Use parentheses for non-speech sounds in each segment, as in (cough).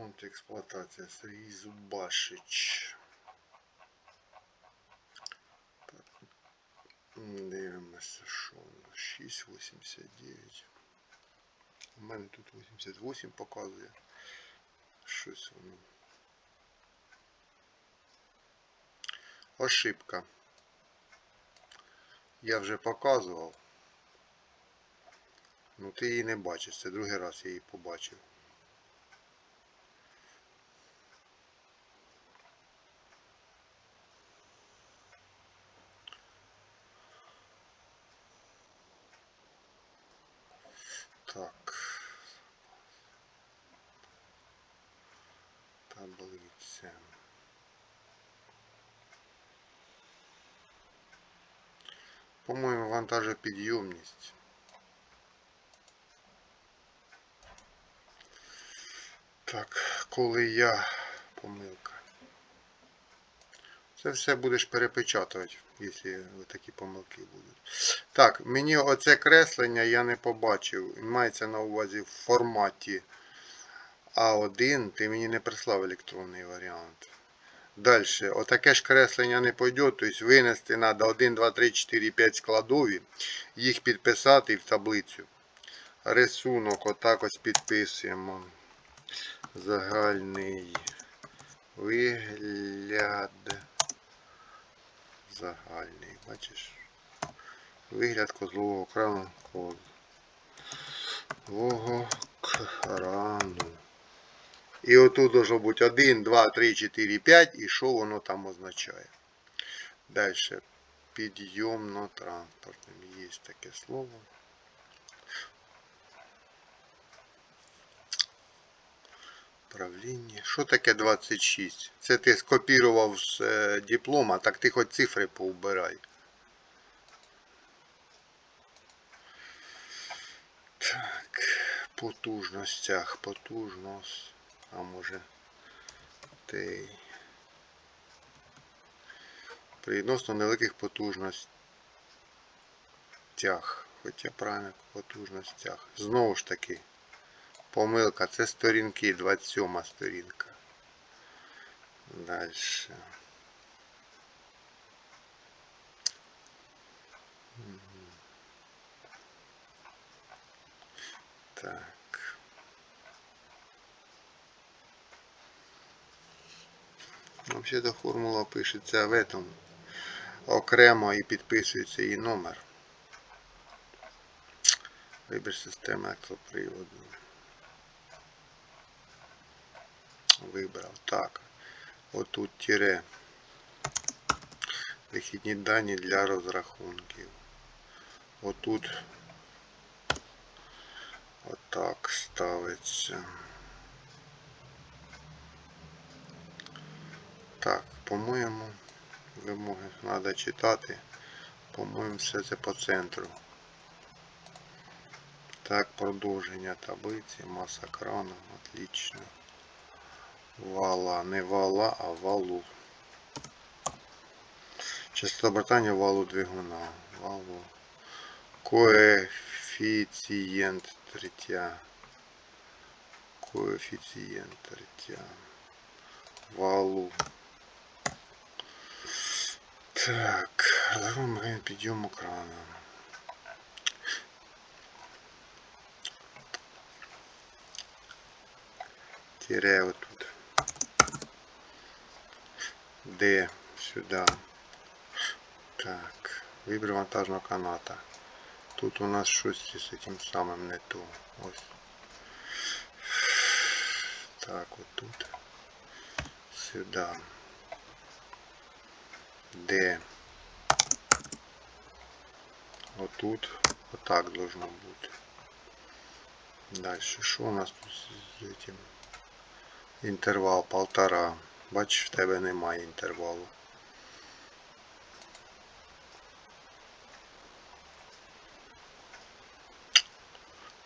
Ремонт експлуатація Сергій Зубашич. Так. Дивимося, що у нас 6,89. У мене тут 88 показує. Щось воно. Ошибка. Я вже показував. Ну ти її не бачиш. Це другий раз я її побачив. Так. Таблиця. По-моєму, вантажопідйомність. Так, коли я помилка. Це все будеш перепечатувати, якщо такі помилки будуть. Так, мені оце креслення я не побачив. Мається на увазі в форматі А1. Ти мені не прислав електронний варіант. Далі, отаке ж креслення не пойде, тобто винести треба 1, 2, 3, 4, 5 складові, їх підписати в таблицю. Рисунок отак ось підписуємо. Загальний вигляд. Загальний, бачиш? Вигляд козлового крану. Козлового крану. І отут должно бути 1, 2, 3, 4, 5. І що воно там означає? Далі. Підйомно-транспортним. Є таке слово. Правління. Що таке 26? Це ти скопірував з е, диплома, так ти хоч цифри поубирай. Так, потужностях, потужність. А може тей. При відносно невеликих потужностях. Хоча правильно потужностях. Знову ж таки. Помилка, це сторінки, 27 сторінка. Далі. Так. Взагалі формула пишеться в этом окремо і підписується її номер. Вибір системи електроприводу. Вибрав. Так. Отут тире. Вихідні дані для розрахунків. Отут отак ставиться. Так, по-моєму, вимоги треба читати. По-моєму, все це по центру. Так, продовження таблиці, маса крану, отлично. Вала, не вала, а валу. Частота обертання валу двигуна. Валу. Коефіцієнт третя. Коефіцієнт третя. Валу. Так, розрахунок підйому крана. Тире отут. Д сюди. Так, вибір вантажного каната. Тут у нас щось з цим самим не то. Ось. Так, от тут. Сюди. Д. Отут. Отак должно бути. Дальше. Що у нас тут з этим? Інтервал полтора. Бачиш, в тебе немає інтервалу.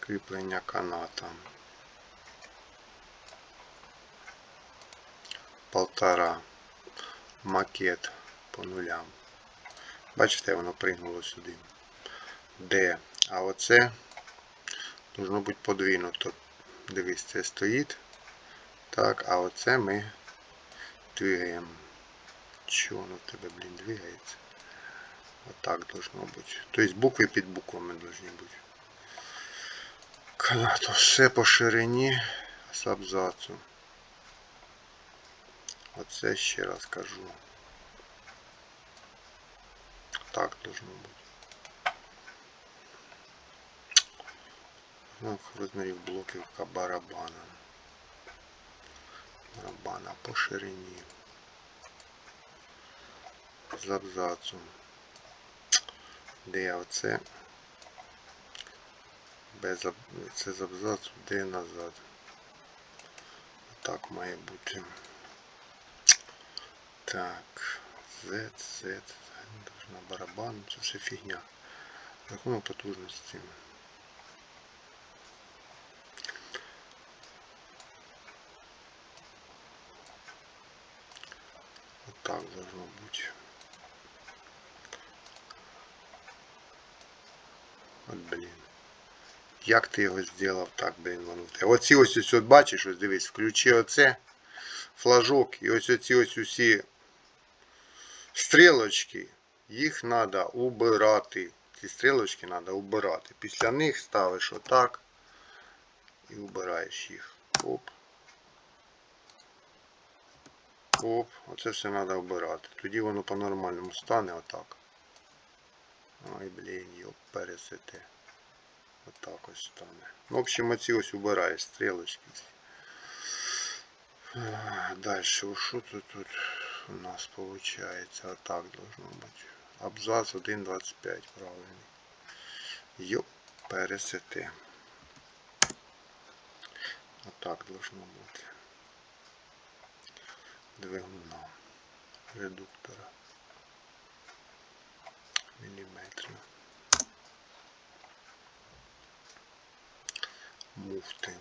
Кріплення каната. Полтора. Макет по нулям. Бачите, воно пригнуло сюди. Д. А оце должно бути подвинуто. Дивись, це стоїть. Так, а оце ми двигаємо. Чого воно в тебе, блін, двигається? Отак должно бути. Тобто букви під буквами должны бути. Канато все по ширині з абзацу. Оце ще раз кажу. Так должно бути. Ну, розмірів блоків барабана. Барабана по ширині. З абзацу. Де оце? Без це з абзацу, де назад. Так має бути. Так. Z, Z. На барабан. Це все фігня. Рахунок потужності. Вот так должно быть. От блін. Як ти його зробив так, блін, те. Оці ось ось от бачиш, ось дивись, включи оце, флажок, і ось оці ось усі стрілочки, їх треба убирати. Ці стрілочки треба убирати. Після них ставиш отак і убираєш їх. Оп. Оп, оце все треба обирати. Тоді воно по-нормальному стане отак. Ой, блін, йоп, пересете. Отак ось стане. В общем, оці ось убираєш стрілочки. Далі, що тут тут у нас виходить? Отак должно бути. Абзац 1.25, правильний. Йоп, пересете. Отак должно бути двигуна редуктора міліметрів муфти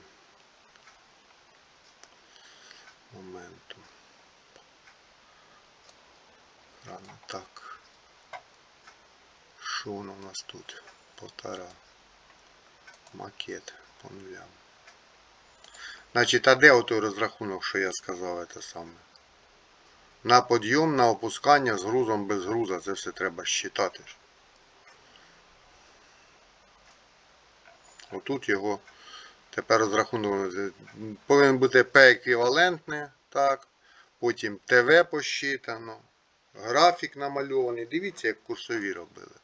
моменту рано так що воно у нас тут полтора макет по нулям Значить, а де отой розрахунок, що я сказав, це саме? На подйом, на опускання з грузом без груза. Це все треба считати. Отут його тепер розрахунок повинен бути P еквівалентне, так. Потім ТВ посчитано. Графік намальований. Дивіться, як курсові робили.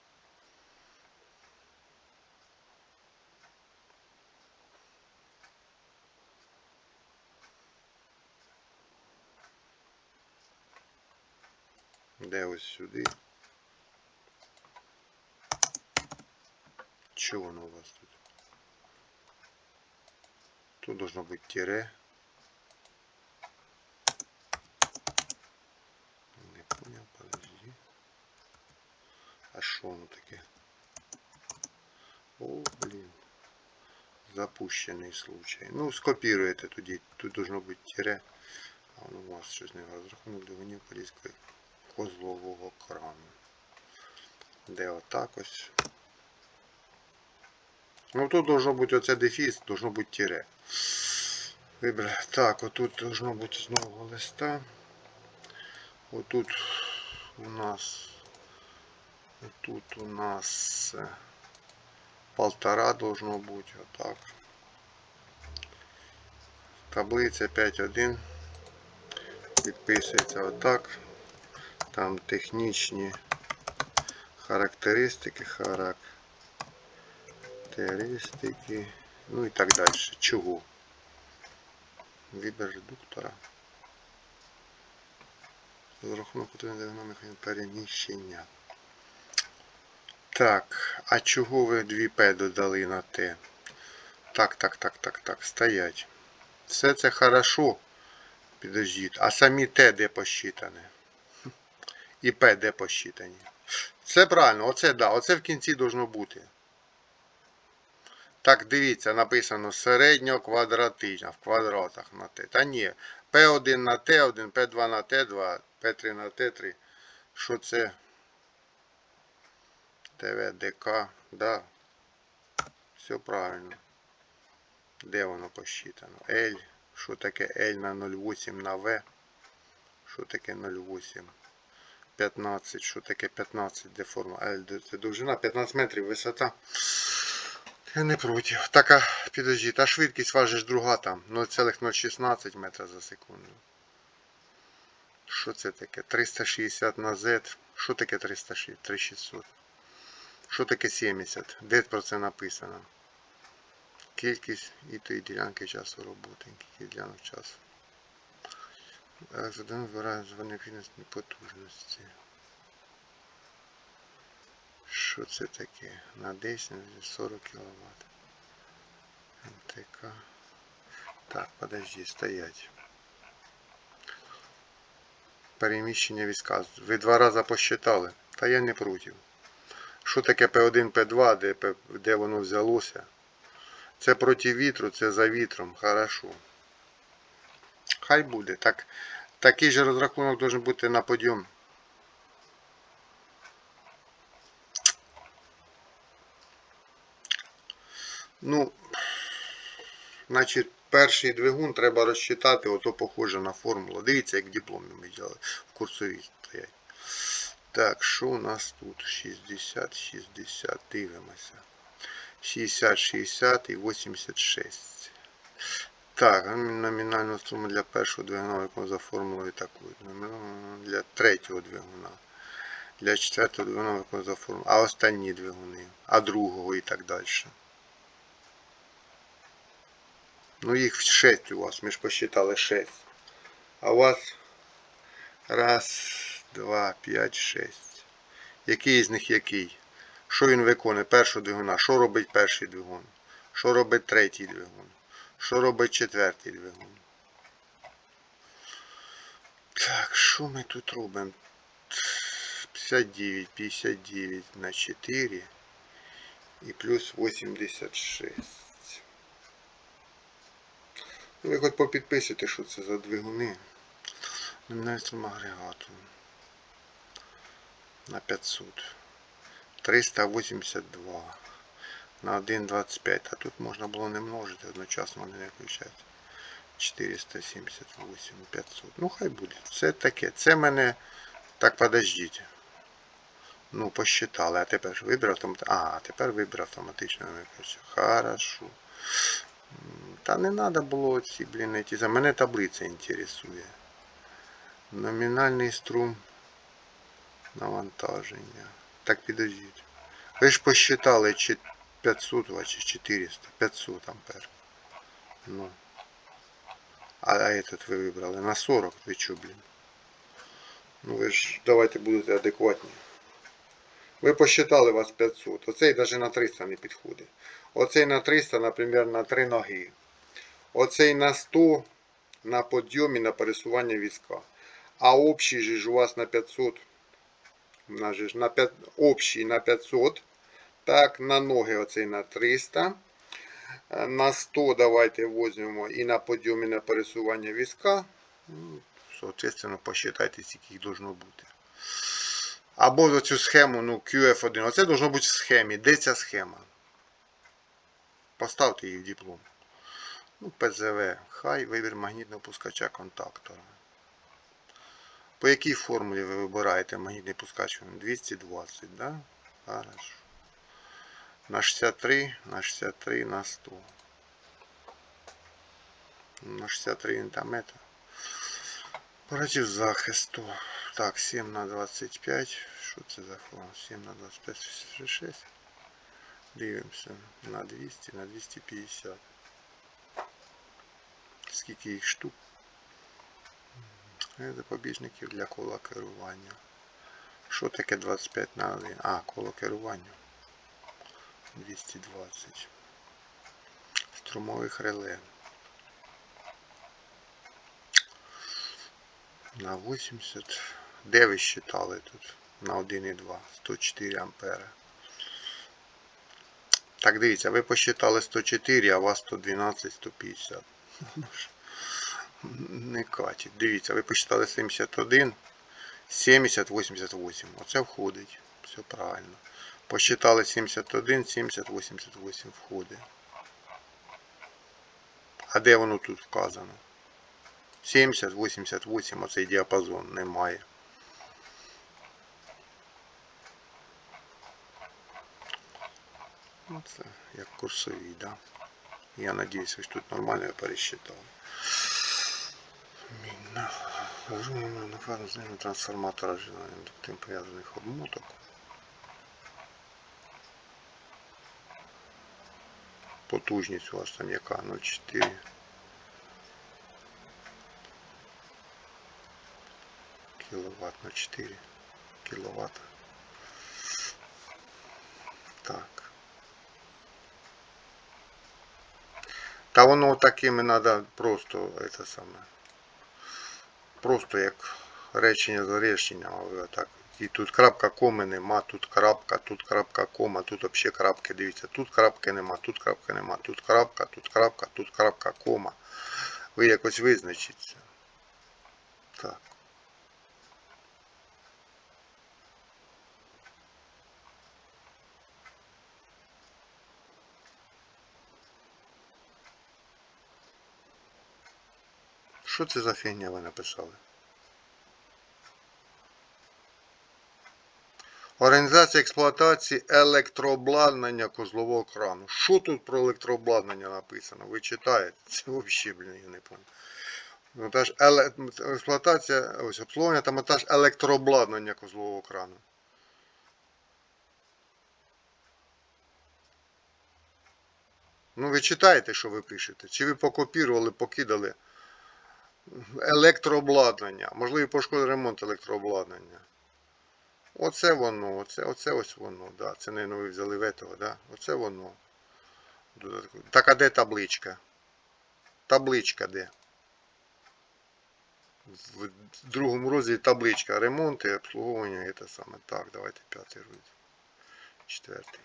Де ось сюди. Що воно у вас тут? Тут должно бути тире. Не понял, подожди. А що воно таке? О, блін. Запущений случай. Ну, скопіруєте тоді. Тут должно бути тире. А у вас щось не розрахунок двигунів поліської козлового крану. Де отак ось. Ну тут должно бути оце дефіс, должно бути тире. Вибрати. Так, отут должно бути з нового листа. Отут у нас тут у нас е, полтора должно бути отак. Таблиця 5.1 підписується отак. Там технічні характеристики, характеристики, ну і так далі. Чого? Вибір редуктора. Розрахунок механізм переміщення. Так, а чого ви 2П додали на Т? Так, так, так, так, так, стоять. Все це хорошо. Підождіть. А самі Т де посчитане? (laughs) І П де посчитані. Це правильно, оце да, оце в кінці должно бути. Так, дивіться, написано середньоквадратична в квадратах на Т. Та ні. П1 на Т1, П2 на Т2, П3 на Т3. Що це? ТВДК, да. Все правильно. Де воно посчитано? L. Що таке L на 0,8 на V? Що таке 0,8? 15. Що таке 15? Де форма? L це довжина, 15 метрів висота. Я не проти. Так, а підожди, та швидкість важиш друга там. 0,016 метра за секунду. Що це таке? 360 на Z. Що таке 360? 3600. Що таке 70? Де про це написано? Кількість і тої ділянки часу роботи. Кількість ділянок часу. Один вибирає з необхідності потужності. Що це таке? На 10 40 кВт. МТК. Так, подожди, стоять. Переміщення війська. Ви два рази посчитали. Та я не проти. Що таке П1, П2, де, де воно взялося? Це проти вітру, це за вітром. Хорошо. Хай буде. Так, такий же розрахунок должен бути на подйом. Ну, значить, перший двигун треба розчитати, ото похоже на формулу. Дивіться, як дипломи ми взяли в курсовій стоять. Так, що у нас тут? 60, 60, дивимося. 60, 60 і 86. Так, номінальну суму для першого двигуна, яку за формулою такою. Для третього двигуна. Для четвертого двигуна, яку за формулою. А останні двигуни. А другого і так далі. Ну їх 6 у вас, ми ж посчитали 6. А у вас раз, два, п'ять, шесть. Який з них який? Що він виконує? Першого двигуна. Що робить перший двигун? Що робить третій двигун? Що робить четвертий двигун? Так, що ми тут робимо? 59, 59 на 4 і плюс 86. Ну, ви хоч попідписуйте, що це за двигуни. Номінальним агрегату. На 500. 382. На 1,25. А тут можна було не множити, одночасно не включаються. 478, 500. Ну хай буде. Це таке. Це мене. Так, подождіть. Ну, посчитали. А тепер ж вибір автоматично. А, тепер вибір автоматично не. Хорошо. Та не треба було ці, блін, ці. За мене таблиця інтересує. Номінальний струм навантаження. Так підождіть. Ви ж посчитали чи 500 Вт чи 400. 500 ампер. Ну. А, а этот ви вибрали на 40. Ви чо, блін? Ну ви ж давайте будете адекватні. Ви посчитали вас 500. Оцей навіть на 300 не підходить. Оцей на 300, наприклад, на 3 ноги. Оцей на 100 на підйомі на пересування візка. А общий же ж у вас на 500. На 5, общий на 500. Так, на ноги оцей на 300. Е, На 100 давайте візьмемо і на підйомі на пересування візка. Ну, Соответственно, посчитайте, скільки їх должно бути. Або за цю схему, ну, QF1. Оце должно бути в схемі. Де ця схема? Поставте її в диплом. Ну, ПЗВ. Хай вибір магнітного пускача контактора. По якій формулі ви вибираєте магнітний пускач? 220, да? Хорошо. На 63, на 63, на 100. На 63 ньютометра. Против захисту. Так, 7 на 25. Що це за форма? 7 на 25, 66. Дивимося. На 200, на 250. Скільки їх штук? Запобіжників для кола керування. Що таке 25 на 1? А, коло керування. 220. Струмових реле. На 80. Де ви считали тут? На 1,2. 104 ампера. Так, дивіться, ви посчитали 104, а у вас 112, 150. Ну ж, Не катить. Дивіться, ви посчитали 71, 70, 88. Оце входить. Все правильно. Посчитали 71, 70, 88 входить. А де воно тут вказано? 70, 88, оцей діапазон немає. Ну, це як курсові, да. Я надіюсь, ось тут нормально я пересчитав. Міна. Розуміємо на фазу зміни трансформатора тим пов'язаних обмоток. Потужність у вас там яка? 0,4. Кіловат 0,4 кіловат. Так. Та воно такими треба просто це саме. Просто як речення за реченням, але так. І тут крапка коми нема, тут крапка, тут крапка кома, тут взагалі крапки. Дивіться, тут крапки нема, тут крапки нема, тут крапка, тут крапка, тут крапка, кома. Ви якось визначіться. Так. Що це за фігня ви написали? Організація експлуатації електрообладнання козлового крану. Що тут про електрообладнання написано? Ви читаєте? Це взагалі, блін, я не пам'ятаю. Монтаж еле... експлуатація, ось обслуговування та монтаж електрообладнання козлового крану. Ну ви читаєте, що ви пишете? Чи ви покопірували, покидали електрообладнання? Можливо, пошкодили ремонт електрообладнання. Оце воно, оце, оце ось воно, да. Це, не ви взяли в этого, да? Оце воно. Так, а де табличка? Табличка де? В другому розділі табличка. Ремонт і обслуговування і те саме. Так, давайте п'ятий розділ. Четвертий.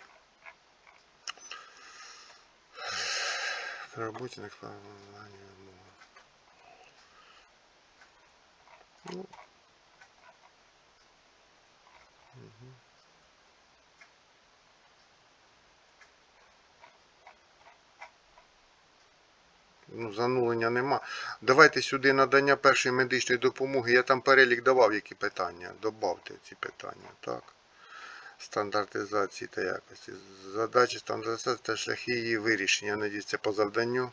При роботі на вимоги. Ну. Ну, занулення нема. Давайте сюди надання першої медичної допомоги. Я там перелік давав, які питання. Добавте ці питання, так? Стандартизації та якості. Задачі стандартизації та шляхи її вирішення. Надіюсь, це по завданню.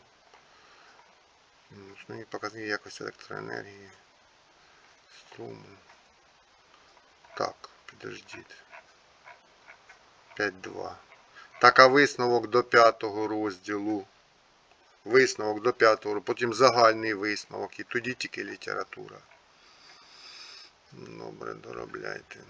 Основні показники якості електроенергії. Струму. Так, підождіть. 5.2. Так, а висновок до п'ятого розділу. Висновок до п'ятого, потім загальний висновок і тоді тільки література. Добре, доробляйте.